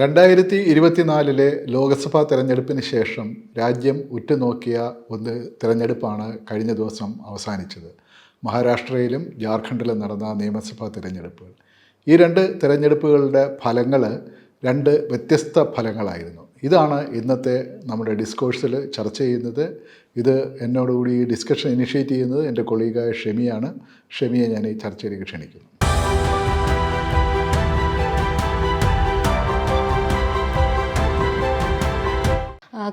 രണ്ടായിരത്തി ഇരുപത്തിനാലിലെ ലോക്സഭാ തെരഞ്ഞെടുപ്പിന് ശേഷം രാജ്യം ഉറ്റുനോക്കിയ ഒന്ന് തിരഞ്ഞെടുപ്പാണ് കഴിഞ്ഞ ദിവസം അവസാനിച്ചത്. മഹാരാഷ്ട്രയിലും ജാർഖണ്ഡിലും നടന്ന നിയമസഭാ തിരഞ്ഞെടുപ്പുകൾ ഈ രണ്ട് തിരഞ്ഞെടുപ്പുകളുടെ ഫലങ്ങൾ രണ്ട് വ്യത്യസ്ത ഫലങ്ങളായിരുന്നു. ഇതാണ് ഇന്നത്തെ നമ്മുടെ ഡിസ്കോഴ്സിൽ ചർച്ച ചെയ്യുന്നത്. ഇത് എന്നോടുകൂടി ഡിസ്കഷൻ ഇനിഷ്യേറ്റ് ചെയ്യുന്നത് എന്റെ കൊളീഗായ ഷെമിയാണ്. ഷെമിയെ ഞാൻ ഈ ചർച്ചയിലേക്ക് ക്ഷണിക്കുന്നു.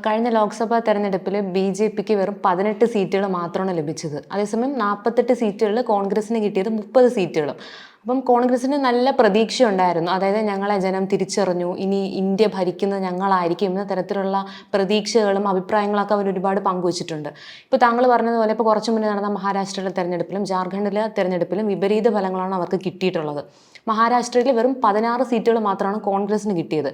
കഴിഞ്ഞ ലോക്സഭാ തെരഞ്ഞെടുപ്പിൽ ബി ജെ പിക്ക് വെറും പതിനെട്ട് സീറ്റുകൾ മാത്രമാണ് ലഭിച്ചത്. അതേസമയം നാൽപ്പത്തെട്ട് സീറ്റുകളിൽ കോൺഗ്രസിന് കിട്ടിയത് മുപ്പത് സീറ്റുകളും. അപ്പം കോൺഗ്രസിന് നല്ല പ്രതീക്ഷ ഉണ്ടായിരുന്നു അതായത് ഞങ്ങളെ ജനം തിരിച്ചറിഞ്ഞു ഇനി ഇന്ത്യ ഭരിക്കുന്ന ഞങ്ങളായിരിക്കും എന്ന തരത്തിലുള്ള പ്രതീക്ഷകളും അഭിപ്രായങ്ങളൊക്കെ അവർ ഒരുപാട് പങ്കുവച്ചിട്ടുണ്ട്. ഇപ്പോൾ താങ്കൾ പറഞ്ഞതുപോലെ ഇപ്പോൾ കുറച്ച് മുന്നേ നടന്ന മഹാരാഷ്ട്രയിലെ തെരഞ്ഞെടുപ്പിലും ജാർഖണ്ഡിലെ തെരഞ്ഞെടുപ്പിലും വിപരീത ഫലങ്ങളാണ് അവർക്ക് കിട്ടിയിട്ടുള്ളത്. മഹാരാഷ്ട്രയിൽ വെറും പതിനാറ് സീറ്റുകൾ മാത്രമാണ് കോൺഗ്രസിന് കിട്ടിയത്.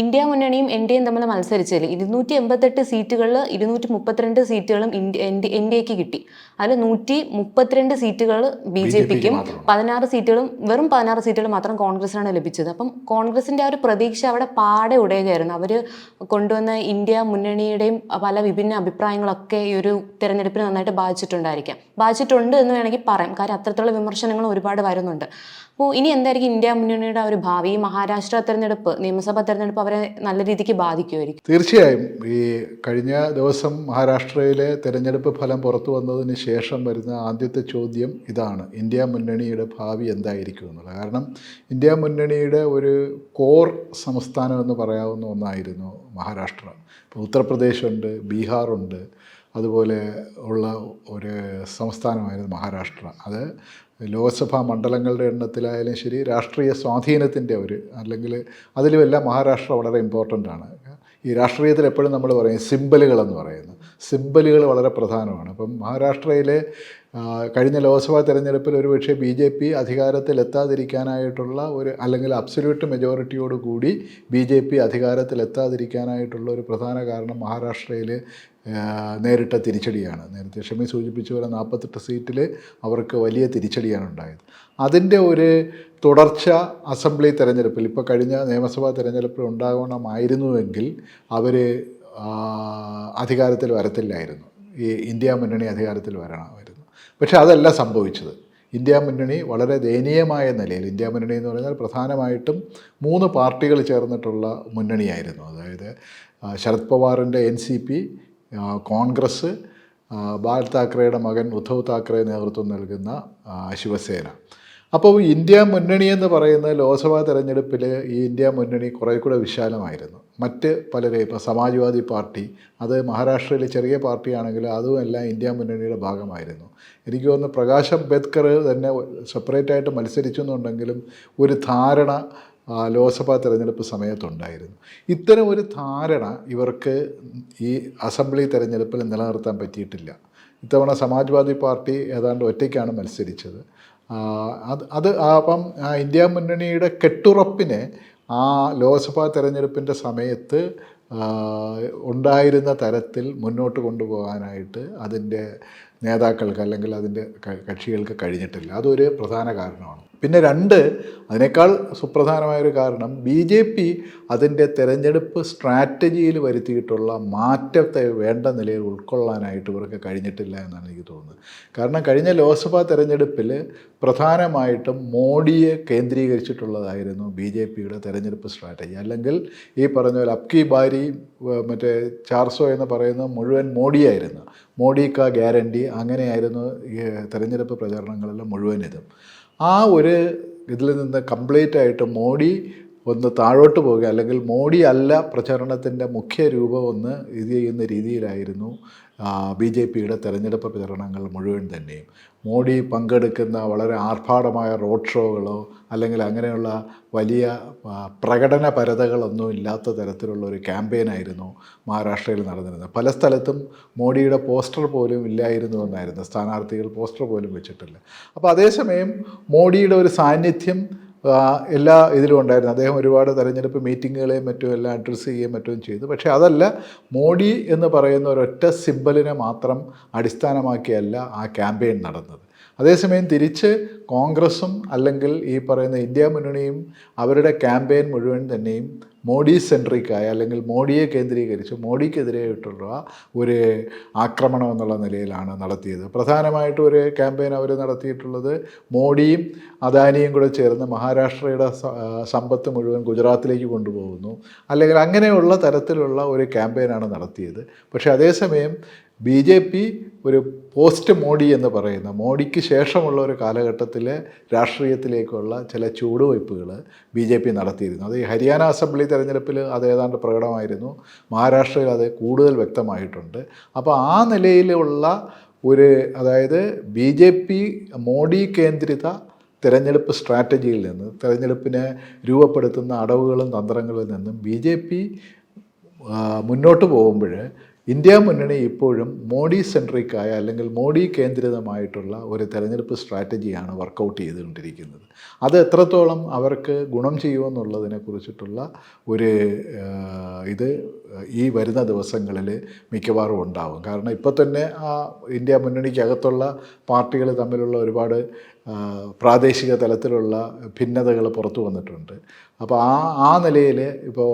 ഇന്ത്യ മുന്നണിയും എൻ ഡി എയും തമ്മിൽ മത്സരിച്ചതിൽ ഇരുന്നൂറ്റി എൺപത്തെട്ട് സീറ്റുകളിൽ ഇരുന്നൂറ്റി മുപ്പത്തിരണ്ട് സീറ്റുകളും ഇന്ത്യ എൻ ഡി എക്ക് കിട്ടി. അതിൽ നൂറ്റി മുപ്പത്തിരണ്ട് സീറ്റുകൾ ബി ജെ പിക്കും പതിനാറ് സീറ്റുകളും വെറും പതിനാറ് സീറ്റുകൾ മാത്രം കോൺഗ്രസിനാണ് ലഭിച്ചത്. അപ്പം കോൺഗ്രസിന്റെ ആ ഒരു പ്രതീക്ഷ അവിടെ പാടെ ഉടയുകയായിരുന്നു. അവർ കൊണ്ടുവന്ന ഇന്ത്യ മുന്നണിയുടെയും പല വിഭിന്ന അഭിപ്രായങ്ങളൊക്കെ ഈ ഒരു തെരഞ്ഞെടുപ്പിന് നന്നായിട്ട് ബാധിച്ചിട്ടുണ്ടായിരിക്കാം. ബാധിച്ചിട്ടുണ്ട് എന്ന് വേണമെങ്കിൽ പറയാം. കാര്യം അത്തരത്തിലുള്ള വിമർശനങ്ങൾ ഒരുപാട് വരുന്നുണ്ട്. അപ്പോൾ ഇനി എന്തായിരിക്കും ഇന്ത്യ മുന്നണിയുടെ ഒരു ഭാവി? മഹാരാഷ്ട്ര തെരഞ്ഞെടുപ്പ് നിയമസഭാ തെരഞ്ഞെടുപ്പ് അവരെ നല്ല രീതിക്ക് ബാധിക്കുമായിരിക്കും. തീർച്ചയായും. ഈ കഴിഞ്ഞ ദിവസം മഹാരാഷ്ട്രയിലെ തെരഞ്ഞെടുപ്പ് ഫലം പുറത്തു വന്നതിന് ശേഷം വരുന്ന ആദ്യത്തെ ചോദ്യം ഇതാണ്. ഇന്ത്യ മുന്നണിയുടെ ഭാവി എന്തായിരിക്കും എന്നുള്ളത്. കാരണം ഇന്ത്യ മുന്നണിയുടെ ഒരു കോർ സംസ്ഥാനം എന്ന് പറയാവുന്ന ഒന്നായിരുന്നു മഹാരാഷ്ട്ര. ഇപ്പോൾ ഉത്തർപ്രദേശുണ്ട് ബീഹാറുണ്ട് അതുപോലെ ഉള്ള ഒരു സംസ്ഥാനമായിരുന്നു മഹാരാഷ്ട്ര. അത് ലോക്സഭാ മണ്ഡലങ്ങളുടെ എണ്ണത്തിലായാലും ശരി രാഷ്ട്രീയ സ്വാധീനത്തിന്റെ ഒരു അല്ലെങ്കിൽ അതിലുമെല്ലാം മഹാരാഷ്ട്ര വളരെ ഇമ്പോർട്ടന്റ് ആണ്. ഈ രാഷ്ട്രീയത്തിൽ എപ്പോഴും നമ്മൾ പറയും സിമ്പലുകളെന്ന് പറയുന്നു. സിമ്പലുകൾ വളരെ പ്രധാനമാണ്. അപ്പം മഹാരാഷ്ട്രയിലെ കഴിഞ്ഞ ലോക്സഭാ തെരഞ്ഞെടുപ്പിൽ ഒരുപക്ഷെ ബി ജെ പി അധികാരത്തിലെത്താതിരിക്കാനായിട്ടുള്ള ഒരു അല്ലെങ്കിൽ അബ്സല്യൂട്ട് മെജോറിറ്റിയോട് കൂടി ബി ജെ പി അധികാരത്തിലെത്താതിരിക്കാനായിട്ടുള്ള ഒരു പ്രധാന കാരണം മഹാരാഷ്ട്രയിൽ നേരിട്ട തിരിച്ചടിയാണ്. നേരത്തെ ഷമി സൂചിപ്പിച്ച പോലെ നാൽപ്പത്തെട്ട് സീറ്റിൽ അവർക്ക് വലിയ തിരിച്ചടിയാണ് ഉണ്ടായത്. അതിന്റെ ഒരു തുടർച്ച അസംബ്ലി തെരഞ്ഞെടുപ്പിൽ ഇപ്പോൾ കഴിഞ്ഞ നിയമസഭാ തെരഞ്ഞെടുപ്പിൽ ഉണ്ടാകണമായിരുന്നുവെങ്കിൽ അവർ അധികാരത്തിൽ വരത്തില്ലായിരുന്നു. ഈ ഇന്ത്യ മുന്നണി അധികാരത്തിൽ വരണമായിരുന്നു പക്ഷേ അതല്ല സംഭവിച്ചത്. ഇന്ത്യ മുന്നണി വളരെ ദയനീയമായ നിലയിൽ ഇന്ത്യ മുന്നണി എന്ന് പറഞ്ഞാൽ പ്രധാനമായിട്ടും മൂന്ന് പാർട്ടികൾ ചേർന്നിട്ടുള്ള മുന്നണിയായിരുന്നു. അതായത് Sharad പവാറിന്റെ N C P Congress Bal താക്കറെയുടെ മകൻ ഉദ്ധവ് താക്കറെ നേതൃത്വം നൽകുന്ന ശിവസേന. അപ്പോൾ ഇന്ത്യ മുന്നണി എന്ന് പറയുന്ന ലോക്സഭാ തെരഞ്ഞെടുപ്പിൽ ഈ ഇന്ത്യ മുന്നണി കുറേ കൂടെ വിശാലമായിരുന്നു. മറ്റ് പലരെയും ഇപ്പോൾ സമാജ്വാദി പാർട്ടി അത് മഹാരാഷ്ട്രയിലെ ചെറിയ പാർട്ടിയാണെങ്കിൽ അതും എല്ലാം ഇന്ത്യ മുന്നണിയുടെ ഭാഗമായിരുന്നു. എനിക്ക് തോന്നുന്നു പ്രകാശ് അംബേദ്കർ തന്നെ സെപ്പറേറ്റ് ആയിട്ട് മത്സരിച്ചു എന്നുണ്ടെങ്കിലും ഒരു ധാരണ ലോക്സഭാ തെരഞ്ഞെടുപ്പ് സമയത്തുണ്ടായിരുന്നു. ഇത്തരം ഒരു ധാരണ ഇവർക്ക് ഈ അസംബ്ലി തെരഞ്ഞെടുപ്പിൽ നിലനിർത്താൻ പറ്റിയിട്ടില്ല. ഇത്തവണ സമാജ്വാദി പാർട്ടി ഏതാണ്ട് ഒറ്റയ്ക്കാണ് മത്സരിച്ചത്. അത് അത് അപ്പം ഇന്ത്യ മുന്നണിയുടെ കെട്ടുറപ്പിനെ ആ ലോക്സഭാ തെരഞ്ഞെടുപ്പിന്റെ സമയത്ത് ഉണ്ടായിരുന്ന തരത്തിൽ മുന്നോട്ട് കൊണ്ടുപോകാനായിട്ട് അതിന്റെ നേതാക്കൾക്ക് അല്ലെങ്കിൽ അതിന്റെ കക്ഷികൾക്ക് കഴിഞ്ഞിട്ടില്ല. അതൊരു പ്രധാന കാരണമാണ്. പിന്നെ രണ്ട് അതിനേക്കാൾ സുപ്രധാനമായൊരു കാരണം ബി ജെ പി അതിന്റെ തെരഞ്ഞെടുപ്പ് സ്ട്രാറ്റജിയിൽ വരുത്തിയിട്ടുള്ള മാറ്റത്തെ വേണ്ട നിലയിൽ ഉൾക്കൊള്ളാനായിട്ട് ഇവർക്ക് കഴിഞ്ഞിട്ടില്ല എന്നാണ് എനിക്ക് തോന്നുന്നത്. കാരണം കഴിഞ്ഞ ലോക്സഭാ തെരഞ്ഞെടുപ്പിൽ പ്രധാനമായിട്ടും മോഡിയെ കേന്ദ്രീകരിച്ചിട്ടുള്ളതായിരുന്നു ബി ജെ പിയുടെ തെരഞ്ഞെടുപ്പ് സ്ട്രാറ്റജി. അല്ലെങ്കിൽ ഈ പറഞ്ഞ പോലെ അബ്കി ബാരി മറ്റേ ചാർസോ എന്ന് പറയുന്ന മുഴുവൻ മോഡിയായിരുന്നു. മോഡി കാ ഗ്യാരണ്ടി അങ്ങനെയായിരുന്നു ഈ തെരഞ്ഞെടുപ്പ് പ്രചരണങ്ങളിൽ മുഴുവൻ ഇതും. ആ ഒരു ഇതിൽ നിന്ന് കംപ്ലീറ്റ് ആയിട്ട് മോഡി ഒന്ന് താഴോട്ട് പോവുക അല്ലെങ്കിൽ മോഡി അല്ല പ്രചരണത്തിന്റെ മുഖ്യ രൂപം ഒന്ന് ഇത് ചെയ്യുന്ന രീതിയിലായിരുന്നു ബി ജെ പിയുടെ തെരഞ്ഞെടുപ്പ് പ്രചരണങ്ങൾ മുഴുവൻ തന്നെയും. മോഡി പങ്കെടുക്കുന്ന വളരെ ആർഭാടമായ റോഡ് ഷോകളോ അല്ലെങ്കിൽ അങ്ങനെയുള്ള വലിയ പ്രകടന പരതകളൊന്നും ഇല്ലാത്ത തരത്തിലുള്ള ഒരു ക്യാമ്പയിനായിരുന്നു മഹാരാഷ്ട്രയിൽ നടന്നിരുന്നത്. പല സ്ഥലത്തും മോഡിയുടെ പോസ്റ്റർ പോലും ഇല്ലായിരുന്നു എന്നായിരുന്നു. സ്ഥാനാർത്ഥികൾ പോസ്റ്റർ പോലും വെച്ചിട്ടില്ല. അപ്പോൾ അതേസമയം മോഡിയുടെ ഒരു സാന്നിധ്യം എല്ലാ ഇതിലും ഉണ്ടായിരുന്നു. അദ്ദേഹം ഒരുപാട് തെരഞ്ഞെടുപ്പ് മീറ്റിങ്ങുകളെയും മറ്റും എല്ലാം അഡ്രസ്സ് ചെയ്യുകയും മറ്റും ചെയ്തു. പക്ഷേ അതല്ല മോഡി എന്ന് പറയുന്ന ഒരൊറ്റ സിമ്പലിനെ മാത്രം അടിസ്ഥാനമാക്കിയല്ല ആ ക്യാമ്പയിൻ നടന്നത്. അതേസമയം തിരിച്ച് കോൺഗ്രസും അല്ലെങ്കിൽ ഈ പറയുന്ന ഇന്ത്യ മുന്നണിയും അവരുടെ ക്യാമ്പയിൻ മുഴുവൻ തന്നെയും മോഡി സെൻട്രിക്കായ അല്ലെങ്കിൽ മോഡിയെ കേന്ദ്രീകരിച്ച് മോഡിക്കെതിരെയായിട്ടുള്ള ഒരു ആക്രമണം എന്നുള്ള നിലയിലാണ് നടത്തിയത്. പ്രധാനമായിട്ടും ഒരു ക്യാമ്പയിൻ അവർ നടത്തിയിട്ടുള്ളത് മോഡിയും അദാനിയും കൂടെ ചേർന്ന് മഹാരാഷ്ട്രയുടെ സമ്പത്ത് മുഴുവൻ ഗുജറാത്തിലേക്ക് കൊണ്ടുപോകുന്നു. അല്ലെങ്കിൽ അങ്ങനെയുള്ള തരത്തിലുള്ള ഒരു ക്യാമ്പയിനാണ് നടത്തിയത്. പക്ഷേ അതേസമയം ബി ജെ പി ഒരു പോസ്റ്റ് മോഡി എന്ന് പറയുന്ന മോഡിക്ക് ശേഷമുള്ള ഒരു കാലഘട്ടത്തിലെ രാഷ്ട്രീയത്തിലേക്കുള്ള ചില ചുവടുവയ്പ്പുകൾ ബി ജെ പി നടത്തിയിരുന്നു. അത് ഈ ഹരിയാന അസംബ്ലി തെരഞ്ഞെടുപ്പിൽ അത് ഏതാണ്ട് പ്രകടമായിരുന്നു. മഹാരാഷ്ട്രയിൽ അത് കൂടുതൽ വ്യക്തമായിട്ടുണ്ട്. അപ്പോൾ ആ നിലയിലുള്ള ഒരു അതായത് ബി ജെ പി മോഡി കേന്ദ്രിത തിരഞ്ഞെടുപ്പ് സ്ട്രാറ്റജിയിൽ നിന്ന് തിരഞ്ഞെടുപ്പിനെ രൂപപ്പെടുത്തുന്ന അടവുകളും തന്ത്രങ്ങളിൽ നിന്നും ബി ജെ പി മുന്നോട്ട് പോകുമ്പോൾ ഇന്ത്യ മുന്നണി ഇപ്പോഴും മോഡി സെൻട്രിക്കായ അല്ലെങ്കിൽ മോഡി കേന്ദ്രിതമായിട്ടുള്ള ഒരു തെരഞ്ഞെടുപ്പ് സ്ട്രാറ്റജിയാണ് വർക്കൗട്ട് ചെയ്തുകൊണ്ടിരിക്കുന്നത്. അത് എത്രത്തോളം അവർക്ക് ഗുണം ചെയ്യുമെന്നുള്ളതിനെ കുറിച്ചിട്ടുള്ള ഒരു ഇത് ഈ വരുന്ന ദിവസങ്ങളിൽ മിക്കവാറും ഉണ്ടാവും. കാരണം ഇപ്പോൾ തന്നെ ആ ഇന്ത്യ മുന്നണിക്കകത്തുള്ള പാർട്ടികൾ തമ്മിലുള്ള ഒരുപാട് പ്രാദേശിക തലത്തിലുള്ള ഭിന്നതകൾ പുറത്തു വന്നിട്ടുണ്ട്. അപ്പോൾ ആ ആ നിലയിൽ ഇപ്പോൾ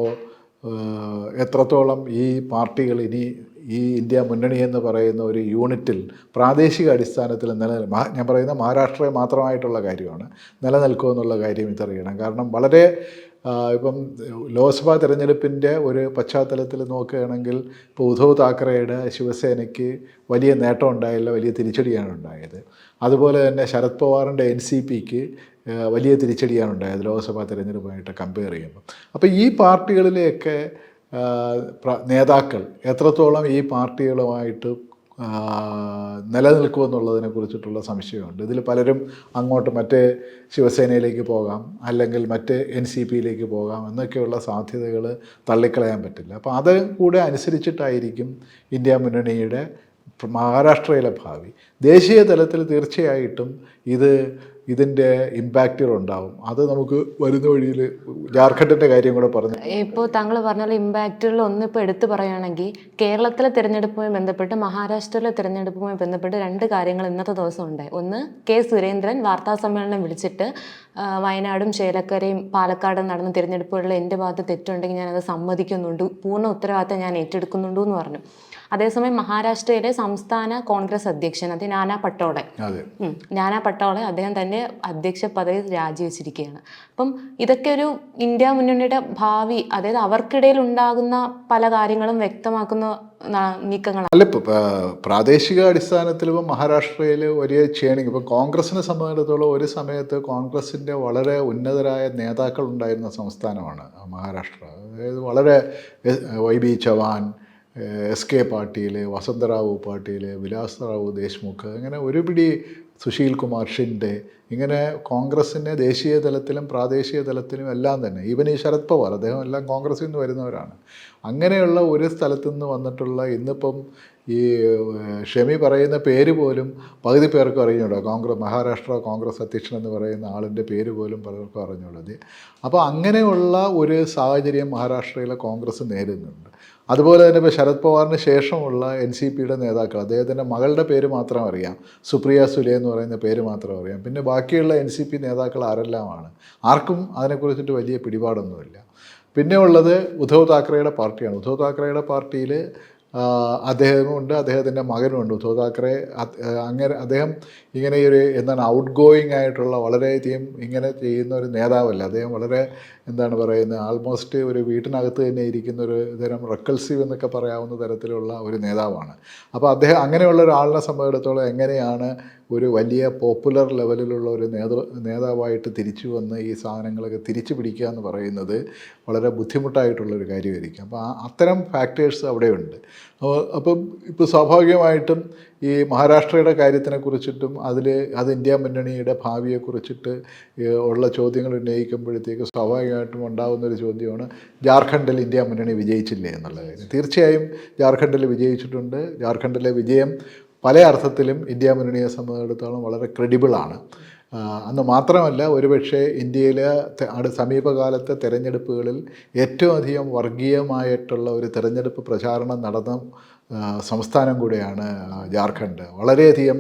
എത്രത്തോളം ഈ പാർട്ടികൾ ഇനി ഈ ഇന്ത്യ മുന്നണി എന്ന് പറയുന്ന ഒരു യൂണിറ്റിൽ പ്രാദേശിക അടിസ്ഥാനത്തിൽ നിലനിൽ ഞാൻ പറയുന്ന മഹാരാഷ്ട്രയെ മാത്രമായിട്ടുള്ള കാര്യമാണ്. നിലനിൽക്കുമെന്നുള്ള കാര്യം ഇതറിയണം കാരണം വളരെ ഇപ്പം ലോക്സഭാ തിരഞ്ഞെടുപ്പിന്റെ ഒരു പശ്ചാത്തലത്തിൽ നോക്കുകയാണെങ്കിൽ ഇപ്പോൾ ഉദ്ധവ് താക്കറെയുടെ ശിവസേനയ്ക്ക് വലിയ നേട്ടം ഉണ്ടായില്ല വലിയ തിരിച്ചടിയാണ് ഉണ്ടായത്. അതുപോലെ തന്നെ ശരത് പവാറിന്റെ എൻ സി പിക്ക് വലിയ തിരിച്ചടിയാണ് ഉണ്ടായത് ലോക്സഭാ തിരഞ്ഞെടുപ്പുമായിട്ട് കമ്പയർ ചെയ്യുമ്പോൾ. അപ്പോൾ ഈ പാർട്ടികളിലെയൊക്കെ നേതാക്കൾ എത്രത്തോളം ഈ പാർട്ടികളുമായിട്ട് നിലനിൽക്കുമെന്നുള്ളതിനെ കുറിച്ചിട്ടുള്ള സംശയമുണ്ട്. ഇതിൽ പലരും അങ്ങോട്ട് മറ്റേ ശിവസേനയിലേക്ക് പോകാം അല്ലെങ്കിൽ മറ്റ് എൻ സി പിയിലേക്ക് പോകാം എന്നൊക്കെയുള്ള സാധ്യതകൾ തള്ളിക്കളയാൻ പറ്റില്ല. അപ്പോൾ അത് കൂടെ അനുസരിച്ചിട്ടായിരിക്കും ഇന്ത്യ മുന്നണിയുടെ മഹാരാഷ്ട്രയിലെ ഭാവി. ദേശീയ തലത്തിൽ തീർച്ചയായിട്ടും ഇത് ഇതിന്റെ ഇമ്പാക്റ്റുകൾ ഉണ്ടാവും. അത് നമുക്ക് വരുന്ന വഴിയിൽ ജാർഖണ്ഡിന്റെ കാര്യം കൂടെ പറഞ്ഞു ഇപ്പോൾ താങ്കൾ പറഞ്ഞ ഇമ്പാക്റ്റുകൾ ഒന്നിപ്പോൾ എടുത്തു പറയുകയാണെങ്കിൽ കേരളത്തിലെ തിരഞ്ഞെടുപ്പുമായി ബന്ധപ്പെട്ട് മഹാരാഷ്ട്രയിലെ തിരഞ്ഞെടുപ്പുമായി ബന്ധപ്പെട്ട് രണ്ട് കാര്യങ്ങൾ ഇന്നത്തെ ദിവസം ഉണ്ടായി ഒന്ന് കെ സുരേന്ദ്രൻ വാർത്താ സമ്മേളനം വിളിച്ചിട്ട് വയനാടും ചേലക്കരയും പാലക്കാടും നടന്ന തിരഞ്ഞെടുപ്പുകളിൽ എന്റെ ഭാഗത്ത് തെറ്റുണ്ടെങ്കിൽ ഞാനത് സമ്മതിക്കുന്നുണ്ട്. പൂർണ ഉത്തരവാദിത്തം ഞാൻ ഏറ്റെടുക്കുന്നുണ്ടെന്ന് പറഞ്ഞു. അതേസമയം മഹാരാഷ്ട്രയിലെ സംസ്ഥാന കോൺഗ്രസ് അധ്യക്ഷൻ അത് നാനാ പട്ടോളെ. നാനാ പട്ടോളെ അദ്ദേഹം തന്നെ അധ്യക്ഷ പദവി രാജിവെച്ചിരിക്കുകയാണ്. അപ്പം ഇതൊക്കെ ഒരു ഇന്ത്യ മുന്നണിയുടെ ഭാവി അതായത് അവർക്കിടയിൽ ഉണ്ടാകുന്ന പല കാര്യങ്ങളും വ്യക്തമാക്കുന്ന നീക്കങ്ങളാണ്. അല്ല പ്രാദേശിക അടിസ്ഥാനത്തിൽ ഇപ്പം മഹാരാഷ്ട്രയിൽ വലിയ ചേണിങ് ഇപ്പം കോൺഗ്രസിനെ സംബന്ധിച്ചിടത്തോളം ഒരു സമയത്ത് കോൺഗ്രസിന്റെ വളരെ ഉന്നതരായ നേതാക്കൾ ഉണ്ടായിരുന്ന സംസ്ഥാനമാണ് മഹാരാഷ്ട്ര. അതായത് വളരെ Y B Chavan S K Patil Vasantrao Patil Vilasrao Deshmukh അങ്ങനെ ഒരുപിടി സുശീൽ കുമാർ ഷിൻഡെ ഇങ്ങനെ കോൺഗ്രസ്സിന്റെ ദേശീയ തലത്തിലും പ്രാദേശിക തലത്തിലും എല്ലാം തന്നെ ഈവൻ ഈ ശരത് പവാർ അദ്ദേഹം എല്ലാം കോൺഗ്രസിൽ നിന്ന് വരുന്നവരാണ്. അങ്ങനെയുള്ള ഒരു സ്ഥലത്തു നിന്ന് വന്നിട്ടുള്ള ഇന്നിപ്പം ഈ ഷെമി പറയുന്ന പേര് പോലും പകുതി പേർക്ക് അറിഞ്ഞൂടാ. കോൺഗ്രസ് മഹാരാഷ്ട്ര കോൺഗ്രസ് അധ്യക്ഷൻ എന്ന് പറയുന്ന ആളിന്റെ പേര് പോലും പലർക്കും അറിഞ്ഞുള്ളത് അപ്പോൾ അങ്ങനെയുള്ള ഒരു സാഹചര്യം മഹാരാഷ്ട്രയിലെ കോൺഗ്രസ് നേരിടുന്നുണ്ട്. അതുപോലെ തന്നെ ഇപ്പോൾ ശരത് പവാറിന് ശേഷമുള്ള എൻ സി പിയുടെ നേതാക്കൾ അദ്ദേഹത്തിന്റെ മകളുടെ പേര് മാത്രം അറിയാം. സുപ്രിയ സുലേ എന്ന് പറയുന്ന പേര് മാത്രം അറിയാം. പിന്നെ ബാക്കിയുള്ള എൻ സി പി നേതാക്കൾ ആരെല്ലാമാണ്? ആർക്കും അതിനെക്കുറിച്ചിട്ട് വലിയ പിടിപാടൊന്നുമില്ല. പിന്നെ ഉള്ളത് ഉദ്ധവ് താക്കറെയുടെ പാർട്ടിയാണ്. ഉദ്ധവ് താക്കറെയുടെ പാർട്ടിയിൽ അദ്ദേഹമുണ്ട് അദ്ദേഹത്തിന്റെ മകനുമുണ്ട് ഉദ്ധവ് താക്കറെ. അങ്ങനെ അദ്ദേഹം ഇങ്ങനെ ഒരു എന്താണ് ഔട്ട് ഗോയിങ് ആയിട്ടുള്ള വളരെയധികം ഇങ്ങനെ ചെയ്യുന്ന ഒരു നേതാവല്ല. അദ്ദേഹം വളരെ എന്താണ് പറയുന്നത് ആൾമോസ്റ്റ് ഒരു വീട്ടിനകത്ത് തന്നെ ഇരിക്കുന്ന ഒരു തരം റെക്കൾസീവ് എന്നൊക്കെ പറയാവുന്ന തരത്തിലുള്ള ഒരു നേതാവാണ്. അപ്പോൾ അദ്ദേഹം അങ്ങനെയുള്ള ഒരാളിനെ സംബന്ധിച്ചിടത്തോളം എങ്ങനെയാണ് ഒരു വലിയ പോപ്പുലർ ലെവലിലുള്ള ഒരു നേതൃ നേതാവായിട്ട് തിരിച്ചു വന്ന് ഈ സാധനങ്ങളൊക്കെ തിരിച്ചു പിടിക്കുക എന്ന് പറയുന്നത് വളരെ ബുദ്ധിമുട്ടായിട്ടുള്ളൊരു കാര്യമായിരിക്കും. അപ്പോൾ അത്തരം ഫാക്ടേഴ്സ് അവിടെയുണ്ട്. അപ്പം ഇപ്പോൾ സ്വാഭാവികമായിട്ടും ഈ മഹാരാഷ്ട്രയുടെ കാര്യത്തിനെ കുറിച്ചിട്ടും അതിൽ അത് ഇന്ത്യ മുന്നണിയുടെ ഭാവിയെക്കുറിച്ചിട്ട് ഉള്ള ചോദ്യങ്ങൾ ഉന്നയിക്കുമ്പോഴത്തേക്ക് സ്വാഭാവികമായിട്ടും ഉണ്ടാകുന്ന ഒരു ചോദ്യമാണ് ജാർഖണ്ഡിൽ ഇന്ത്യ മുന്നണി വിജയിച്ചില്ലേ എന്നുള്ള കാര്യം. തീർച്ചയായും ജാർഖണ്ഡിൽ വിജയിച്ചിട്ടുണ്ട്. ജാർഖണ്ഡിലെ വിജയം പല അർത്ഥത്തിലും ഇന്ത്യ മുന്നണിയെ സംബന്ധിച്ചിടത്തോളം വളരെ ക്രെഡിബിളാണ് അന്ന് മാത്രമല്ല ഒരുപക്ഷെ ഇന്ത്യയിൽ അടു സമീപകാലത്തെ തെരഞ്ഞെടുപ്പുകളിൽ ഏറ്റവും അധികം വർഗീയമായിട്ടുള്ള ഒരു തെരഞ്ഞെടുപ്പ് പ്രചാരണം നടന്ന സംസ്ഥാനം കൂടെയാണ് ജാർഖണ്ഡ്. വളരെയധികം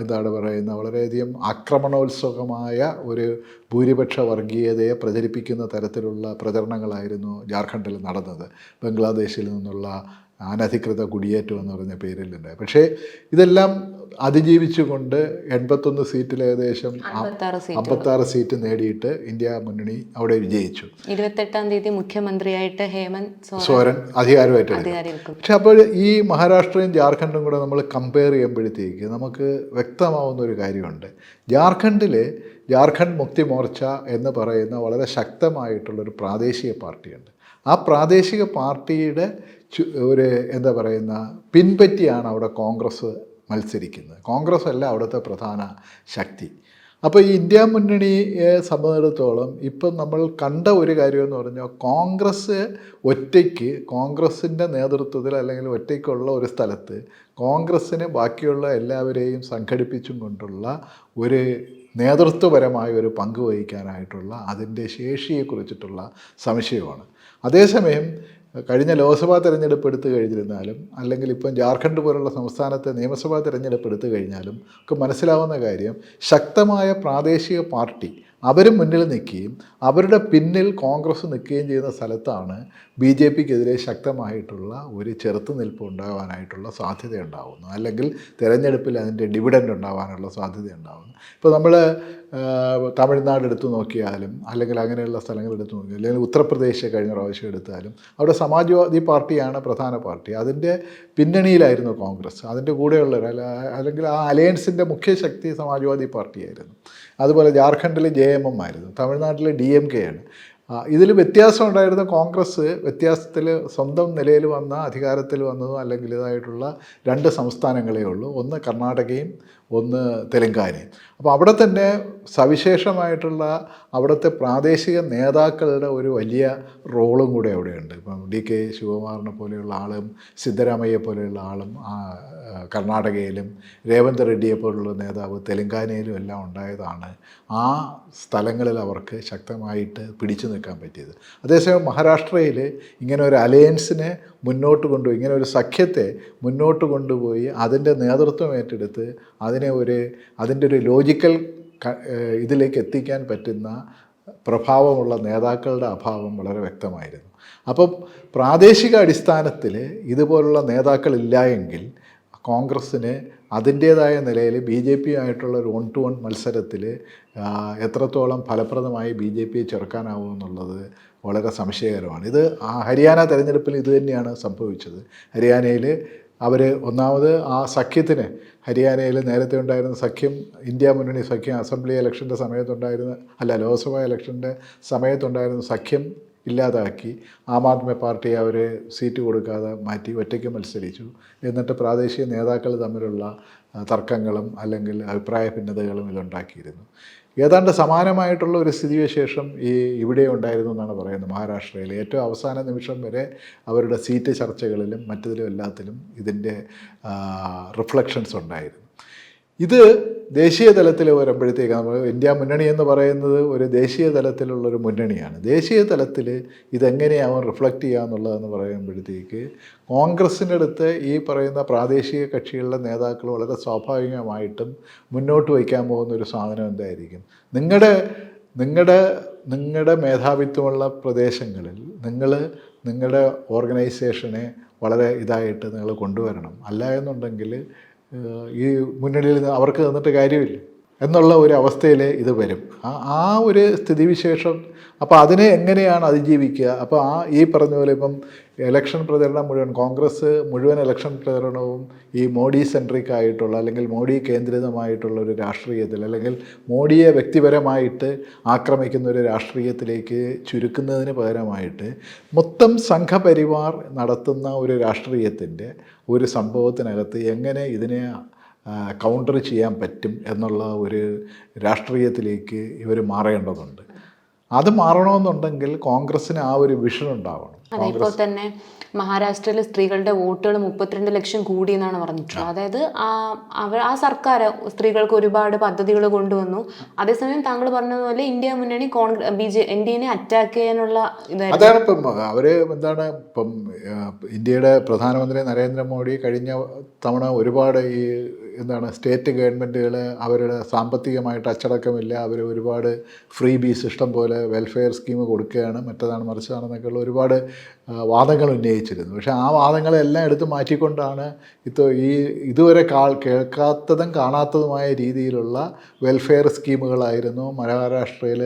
എന്താണ് പറയുന്നത് വളരെയധികം ആക്രമണോത്സുകമായ ഒരു ഭൂരിപക്ഷ വർഗീയതയെ പ്രചരിപ്പിക്കുന്ന തരത്തിലുള്ള പ്രചരണങ്ങളായിരുന്നു ജാർഖണ്ഡിൽ നടന്നത്. ബംഗ്ലാദേശിൽ നിന്നുള്ള അനധികൃത കുടിയേറ്റം എന്ന് പറഞ്ഞ പേരിലുണ്ട് പക്ഷേ ഇതെല്ലാം അതിജീവിച്ചുകൊണ്ട് എൺപത്തൊന്ന് സീറ്റിൽ ഏകദേശം അമ്പത്താറ് സീറ്റ് നേടിയിട്ട് ഇന്ത്യ മുന്നണി അവിടെ വിജയിച്ചു. ഇരുപത്തെട്ടാം തീയതി മുഖ്യമന്ത്രിയായിട്ട് ഹേമന്ത് സോറൻ സോരൻ അധികാരമായിട്ട് പക്ഷെ അപ്പോൾ ഈ മഹാരാഷ്ട്രയും ജാർഖണ്ഡും കൂടെ നമ്മൾ കമ്പയർ ചെയ്യുമ്പോഴത്തേക്ക് നമുക്ക് വ്യക്തമാവുന്ന ഒരു കാര്യമുണ്ട്. ജാർഖണ്ഡിൽ ജാർഖണ്ഡ് മുക്തി മോർച്ച എന്ന് പറയുന്ന വളരെ ശക്തമായിട്ടുള്ളൊരു പ്രാദേശിക പാർട്ടിയുണ്ട്. ആ പ്രാദേശിക പാർട്ടിയുടെ ഒരു എന്താ പറയുന്ന പിൻപറ്റിയാണ് അവിടെ കോൺഗ്രസ് മത്സരിക്കുന്നത്. കോൺഗ്രസ് അല്ല അവിടുത്തെ പ്രധാന ശക്തി. അപ്പോൾ ഈ ഇന്ത്യ മുന്നണിയെ സംബന്ധിച്ചിടത്തോളം ഇപ്പം നമ്മൾ കണ്ട ഒരു കാര്യമെന്ന് പറഞ്ഞാൽ കോൺഗ്രസ് ഒറ്റയ്ക്ക് കോൺഗ്രസിന്റെ നേതൃത്വത്തിൽ അല്ലെങ്കിൽ ഒറ്റയ്ക്കുള്ള ഒരു സ്ഥലത്ത് കോൺഗ്രസ്സിന് ബാക്കിയുള്ള എല്ലാവരെയും സംഘടിപ്പിച്ചും കൊണ്ടുള്ള ഒരു നേതൃത്വപരമായ ഒരു പങ്ക് വഹിക്കാനായിട്ടുള്ള അതിന്റെ ശേഷിയെക്കുറിച്ചിട്ടുള്ള സംശയമാണ്. അതേസമയം കഴിഞ്ഞ ലോക്സഭാ തെരഞ്ഞെടുപ്പ് എടുത്തു കഴിഞ്ഞിരുന്നാലും അല്ലെങ്കിൽ ഇപ്പം ജാർഖണ്ഡ് പോലുള്ള സംസ്ഥാനത്തെ നിയമസഭാ തെരഞ്ഞെടുപ്പ് എടുത്തു കഴിഞ്ഞാലും ഒക്കെ മനസ്സിലാവുന്ന കാര്യം ശക്തമായ പ്രാദേശിക പാർട്ടി അവരും മുന്നിൽ നിൽക്കുകയും അവരുടെ പിന്നിൽ കോൺഗ്രസ് നിൽക്കുകയും ചെയ്യുന്ന സ്ഥലത്താണ് ബി ജെ പിക്കെതിരെ ശക്തമായിട്ടുള്ള ഒരു ചെറുത്തുനിൽപ്പ് ഉണ്ടാകാനായിട്ടുള്ള സാധ്യത ഉണ്ടാകുന്നു അല്ലെങ്കിൽ തിരഞ്ഞെടുപ്പിൽ അതിന്റെ ഡിവിഡൻഡ് ഉണ്ടാകാനുള്ള സാധ്യത ഉണ്ടാകുന്നു ഇപ്പോൾ നമ്മൾ തമിഴ്നാട് എടുത്തു നോക്കിയാലും അല്ലെങ്കിൽ അങ്ങനെയുള്ള സ്ഥലങ്ങൾ എടുത്തു നോക്കിയാലും അല്ലെങ്കിൽ ഉത്തർപ്രദേശ് കഴിഞ്ഞ പ്രാവശ്യം എടുത്താലും അവിടെ സമാജ്വാദി പാർട്ടിയാണ് പ്രധാന പാർട്ടി. അതിന്റെ പിന്നണിയിലായിരുന്നു കോൺഗ്രസ്. അതിന്റെ കൂടെയുള്ള അല്ലെങ്കിൽ ആ അലയൻസിന്റെ മുഖ്യ ശക്തി സമാജ്വാദി പാർട്ടിയായിരുന്നു. അതുപോലെ ജാർഖണ്ഡിൽ ജെ എം എം ആയിരുന്നു തമിഴ്നാട്ടിൽ ഡി എം കെ ആണ്. ഇതിൽ വ്യത്യാസം ഉണ്ടായിരുന്ന കോൺഗ്രസ് വ്യത്യാസത്തിൽ സ്വന്തം നിലയിൽ വന്ന അധികാരത്തിൽ വന്നതും അല്ലെങ്കിൽ ഇതായിട്ടുള്ള രണ്ട് സംസ്ഥാനങ്ങളേ ഉള്ളൂ. ഒന്ന് കർണാടകയും ഒന്ന് തെലങ്കാന. അപ്പോൾ അവിടെ തന്നെ സവിശേഷമായിട്ടുള്ള അവിടുത്തെ പ്രാദേശിക നേതാക്കളുടെ ഒരു വലിയ റോളും കൂടെ അവിടെയുണ്ട്. ഇപ്പം ഡി കെ ശിവകുമാറിനെ പോലെയുള്ള ആളും സിദ്ധരാമയ്യെ പോലെയുള്ള ആളും കർണാടകയിലും രേവന്ത് റെഡ്ഡിയെ പോലുള്ള നേതാവ് തെലങ്കാനയിലും എല്ലാം ഉണ്ടായതാണ് ആ സ്ഥലങ്ങളിൽ അവർക്ക് ശക്തമായിട്ട് പിടിച്ചു നിൽക്കാൻ പറ്റിയത്. അതേസമയം മഹാരാഷ്ട്രയിൽ ഇങ്ങനെ ഒരു അലയൻസിനെ മുന്നോട്ട് കൊണ്ടുപോയി. ഇങ്ങനെ ഒരു സഖ്യത്തെ മുന്നോട്ട് കൊണ്ടുപോയി അതിന്റെ നേതൃത്വം ഏറ്റെടുത്ത് അതിനെ ഒരു അതിന്റെ ഒരു ലോജിക്കൽ ഇതിലേക്ക് എത്തിക്കാൻ പറ്റുന്ന പ്രഭാവമുള്ള നേതാക്കളുടെ അഭാവം വളരെ വ്യക്തമായിരുന്നു. അപ്പം പ്രാദേശിക അടിസ്ഥാനത്തിൽ ഇതുപോലുള്ള നേതാക്കളില്ല എങ്കിൽ കോൺഗ്രസ്സിന് അതിന്റേതായ നിലയിൽ ബി ജെ പി ആയിട്ടുള്ള ഒരു വൺ ടു വൺ മത്സരത്തിൽ എത്രത്തോളം ഫലപ്രദമായി ബി ജെ പിയെ ചെറുക്കാനാവും എന്നുള്ളത് വളരെ സംശയകരമാണ്. ഇത് ഹരിയാന തെരഞ്ഞെടുപ്പിൽ ഇത് തന്നെയാണ് സംഭവിച്ചത്. ഹരിയാനയിൽ അവർ ഒന്നാമത് ആ സഖ്യത്തിന് ഹരിയാനയിൽ നേരത്തെ ഉണ്ടായിരുന്ന സഖ്യം ഇന്ത്യ മുന്നണി സഖ്യം അസംബ്ലി ഇലക്ഷന്റെ സമയത്തുണ്ടായിരുന്ന അല്ല ലോക്സഭാ ഇലക്ഷന്റെ സമയത്തുണ്ടായിരുന്ന സഖ്യം ഇല്ലാതാക്കി. ആം ആദ്മി പാർട്ടി അവർ സീറ്റ് കൊടുക്കാതെ മാറ്റി ഒറ്റയ്ക്ക് മത്സരിച്ചു. എന്നിട്ട് പ്രാദേശിക നേതാക്കൾ തമ്മിലുള്ള തർക്കങ്ങളും അല്ലെങ്കിൽ അഭിപ്രായ ഭിന്നതകളും ഇതുണ്ടാക്കിയിരുന്നു ഏതാണ്ട് സമാനമായിട്ടുള്ള ഒരു സ്ഥിതിവിശേഷം ഈ ഇവിടെ ഉണ്ടായിരുന്നു എന്നാണ് പറയുന്നത് മഹാരാഷ്ട്രയിൽ. ഏറ്റവും അവസാന നിമിഷം വരെ അവരുടെ സീറ്റ് ചർച്ചകളിലും മറ്റതിലും എല്ലാത്തിലും ഇതിന്റെ റിഫ്ലക്ഷൻസ് ഉണ്ടായിരുന്നു. ഇത് ദേശീയ തലത്തിൽ വരുമ്പോഴത്തേക്ക് നമ്മൾ ഇന്ത്യ മുന്നണി എന്ന് പറയുന്നത് ഒരു ദേശീയ തലത്തിലുള്ളൊരു മുന്നണിയാണ്. ദേശീയ തലത്തിൽ ഇതെങ്ങനെയാവും റിഫ്ലക്റ്റ് ചെയ്യുക എന്നുള്ളതെന്ന് പറയുമ്പോഴത്തേക്ക് കോൺഗ്രസിന്റെ അടുത്ത് ഈ പറയുന്ന പ്രാദേശിക കക്ഷികളുടെ നേതാക്കൾ വളരെ സ്വാഭാവികമായിട്ടും മുന്നോട്ട് വയ്ക്കാൻ പോകുന്ന ഒരു സാധനം എന്തായിരിക്കും? നിങ്ങളുടെ നിങ്ങളുടെ നിങ്ങളുടെ മേധാവിത്വമുള്ള പ്രദേശങ്ങളിൽ നിങ്ങൾ നിങ്ങളുടെ ഓർഗനൈസേഷനെ വളരെ ഇതായിട്ട് നിങ്ങൾ കൊണ്ടുവരണം. അല്ല എന്നുണ്ടെങ്കിൽ ഈ മുന്നണിയിൽ അവർക്ക് നിന്നിട്ട് കാര്യമില്ല. എന്നുള്ള ഒരു അവസ്ഥയിൽ ഇത് വരും. ആ ഒരു സ്ഥിതിവിശേഷം അപ്പോൾ അതിനെ എങ്ങനെയാണ് അതിജീവിക്കുക? അപ്പോൾ ആ ഈ പറഞ്ഞ പോലെ ഇപ്പം ഇലക്ഷൻ പ്രചരണം മുഴുവൻ കോൺഗ്രസ് മുഴുവൻ ഇലക്ഷൻ പ്രചരണവും ഈ മോഡി സെൻട്രിക് ആയിട്ടുള്ള അല്ലെങ്കിൽ മോഡി കേന്ദ്രിതമായിട്ടുള്ള ഒരു രാഷ്ട്രീയത്തിൽ അല്ലെങ്കിൽ മോഡിയെ വ്യക്തിപരമായിട്ട് ആക്രമിക്കുന്ന ഒരു രാഷ്ട്രീയത്തിലേക്ക് ചുരുക്കുന്നതിന് പകരമായിട്ട് മൊത്തം സംഘപരിവാർ നടത്തുന്ന ഒരു രാഷ്ട്രീയത്തിന്റെ ഒരു സംഭവത്തിനകത്ത് എങ്ങനെ ഇതിനെ കൗണ്ടർ ചെയ്യാൻ പറ്റും എന്നുള്ള ഒരു രാഷ്ട്രീയത്തിലേക്ക് ഇവർ മാറേണ്ടതുണ്ട്. അത് മാറണമെന്നുണ്ടെങ്കിൽ കോൺഗ്രസ്സിന് ആ ഒരു വിഷൻ ഉണ്ടാവണം. അതെ ഇപ്പോൾ തന്നെ മഹാരാഷ്ട്രയിൽ സ്ത്രീകളുടെ വോട്ടുകൾ മുപ്പത്തിരണ്ട് ലക്ഷം കൂടി എന്നാണ് പറഞ്ഞിട്ടുള്ളത്. അതായത് ആ അവർ ആ സർക്കാർ സ്ത്രീകൾക്ക് ഒരുപാട് പദ്ധതികൾ കൊണ്ടുവന്നു. അതേസമയം താങ്കൾ പറഞ്ഞതുപോലെ ഇന്ത്യ മുന്നണി Congress B J N D എനെ അറ്റാക്ക് ചെയ്യാനുള്ള ഇതായിരുന്നു. അതാണ് ഇപ്പം അവർ എന്താണ് ഇപ്പം ഇന്ത്യയുടെ പ്രധാനമന്ത്രി നരേന്ദ്രമോദി കഴിഞ്ഞ തവണ ഒരുപാട് ഈ എന്താണ് സ്റ്റേറ്റ് ഗവൺമെന്റുകൾ അവരുടെ സാമ്പത്തികമായിട്ട് അച്ചടക്കമില്ല അവർ ഒരുപാട് ഫ്രീ ബീസ് ഇഷ്ടം പോലെ വെൽഫെയർ സ്കീം കൊടുക്കുകയാണ് മറ്റേതാണ് മറിച്ചതാണെന്നൊക്കെയുള്ള ഒരുപാട് വാദങ്ങൾ ഉന്നയിച്ചിരുന്നു. പക്ഷേ ആ വാദങ്ങളെല്ലാം എടുത്ത് മാറ്റിക്കൊണ്ടാണ് ഇപ്പോൾ ഈ ഇതുവരെ കാൾ കേൾക്കാത്തതും കാണാത്തതുമായ രീതിയിലുള്ള വെൽഫെയർ സ്കീമുകളായിരുന്നു മഹാരാഷ്ട്രയിൽ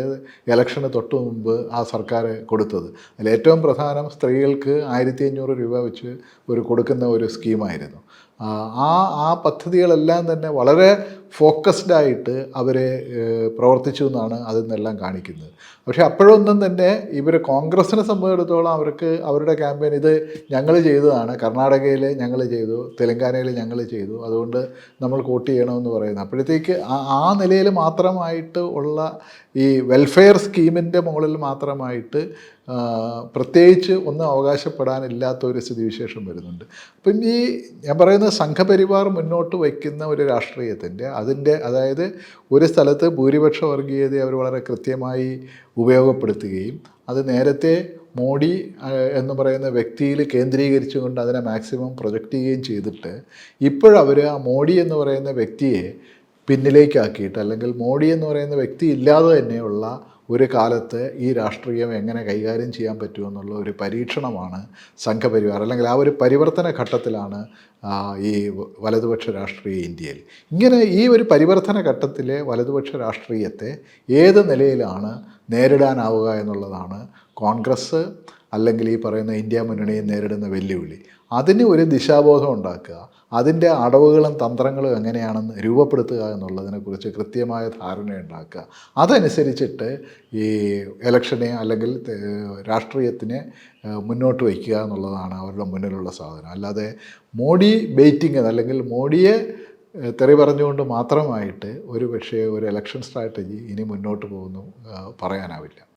ഇലക്ഷന് തൊട്ട് മുമ്പ് ആ സർക്കാർ കൊടുത്തത്. അതിൽ ഏറ്റവും പ്രധാനം സ്ത്രീകൾക്ക് ആയിരത്തി അഞ്ഞൂറ് രൂപ വെച്ച് ഒരു കൊടുക്കുന്ന ഒരു സ്കീമായിരുന്നു. ആ ആ പദ്ധതികളെല്ലാം തന്നെ വളരെ ഫോക്കസ്ഡ് ആയിട്ട് അവരെ പ്രവർത്തിച്ചു എന്നാണ് അതിൽ നിന്നെല്ലാം കാണിക്കുന്നത്. പക്ഷേ അപ്പോഴൊന്നും തന്നെ ഇവർ കോൺഗ്രസിനെ സംബന്ധിച്ചിടത്തോളം അവർക്ക് അവരുടെ ക്യാമ്പയിൻ ഇത് ഞങ്ങൾ ചെയ്തതാണ്. കർണാടകയിൽ ഞങ്ങൾ ചെയ്തു തെലങ്കാനയിൽ ഞങ്ങൾ ചെയ്തു. അതുകൊണ്ട് നമ്മൾ വോട്ട് ചെയ്യണമെന്ന് പറയുന്നത് അപ്പോഴത്തേക്ക് ആ ആ നിലയിൽ മാത്രമായിട്ട് ഉള്ള ഈ വെൽഫെയർ സ്കീമിന്റെ മുകളിൽ മാത്രമായിട്ട് പ്രത്യേകിച്ച് ഒന്നും അവകാശപ്പെടാനില്ലാത്ത ഒരു സ്ഥിതിവിശേഷം വരുന്നുണ്ട്. അപ്പം ഈ ഞാൻ പറയുന്ന സംഘപരിവാർ മുന്നോട്ട് വയ്ക്കുന്ന ഒരു രാഷ്ട്രീയത്തിന്റെ അതിന്റെ അതായത് ഒരു സ്ഥലത്ത് ഭൂരിപക്ഷ വർഗീയതയെ അവർ വളരെ കൃത്യമായി ഉപയോഗപ്പെടുത്തുകയും അത് നേരത്തെ മോഡി എന്ന് പറയുന്ന വ്യക്തിയിൽ കേന്ദ്രീകരിച്ചുകൊണ്ട് അതിനെ മാക്സിമം പ്രൊജക്റ്റ് ചെയ്യുകയും ചെയ്തിട്ട് ഇപ്പോഴവർ ആ മോഡി എന്ന് പറയുന്ന വ്യക്തിയെ പിന്നിലേക്കാക്കിയിട്ട് അല്ലെങ്കിൽ മോഡി എന്ന് പറയുന്ന വ്യക്തി ഇല്ലാതെ തന്നെയുള്ള ഒരു കാലത്ത് ഈ രാഷ്ട്രീയം എങ്ങനെ കൈകാര്യം ചെയ്യാൻ പറ്റുമെന്നുള്ള ഒരു പരീക്ഷണമാണ് സംഘപരിവാർ അല്ലെങ്കിൽ ആ ഒരു പരിവർത്തന ഘട്ടത്തിലാണ് ഈ വലതുപക്ഷ രാഷ്ട്രീയ ഇന്ത്യയിൽ. ഇങ്ങനെ ഈ ഒരു പരിവർത്തന ഘട്ടത്തിലെ വലതുപക്ഷ രാഷ്ട്രീയത്തെ ഏത് നിലയിലാണ് നേരിടാനാവുക എന്നുള്ളതാണ് കോൺഗ്രസ് അല്ലെങ്കിൽ ഈ പറയുന്ന ഇന്ത്യ മുന്നണിയെ നേരിടുന്ന വെല്ലുവിളി. അതിന് ഒരു ദിശാബോധം ഉണ്ടാക്കുക. അതിന്റെ അടവുകളും തന്ത്രങ്ങളും എങ്ങനെയാണെന്ന് രൂപപ്പെടുത്തുക എന്നുള്ളതിനെക്കുറിച്ച് കൃത്യമായ ധാരണ ഉണ്ടാക്കുക. അതനുസരിച്ചിട്ട് ഈ ഇലക്ഷനെ അല്ലെങ്കിൽ രാഷ്ട്രീയത്തിനെ മുന്നോട്ട് വയ്ക്കുക എന്നുള്ളതാണ് അവരുടെ മുന്നിലുള്ള സാധനം. അല്ലാതെ മോഡി ബെയ്റ്റിങ് അല്ലെങ്കിൽ മോഡിയെ തെറി പറഞ്ഞുകൊണ്ട് മാത്രമായിട്ട് ഒരു പക്ഷേ ഒരു ഇലക്ഷൻ സ്ട്രാറ്റജി ഇനി മുന്നോട്ട് പോകുന്നു പറയാനാവില്ല.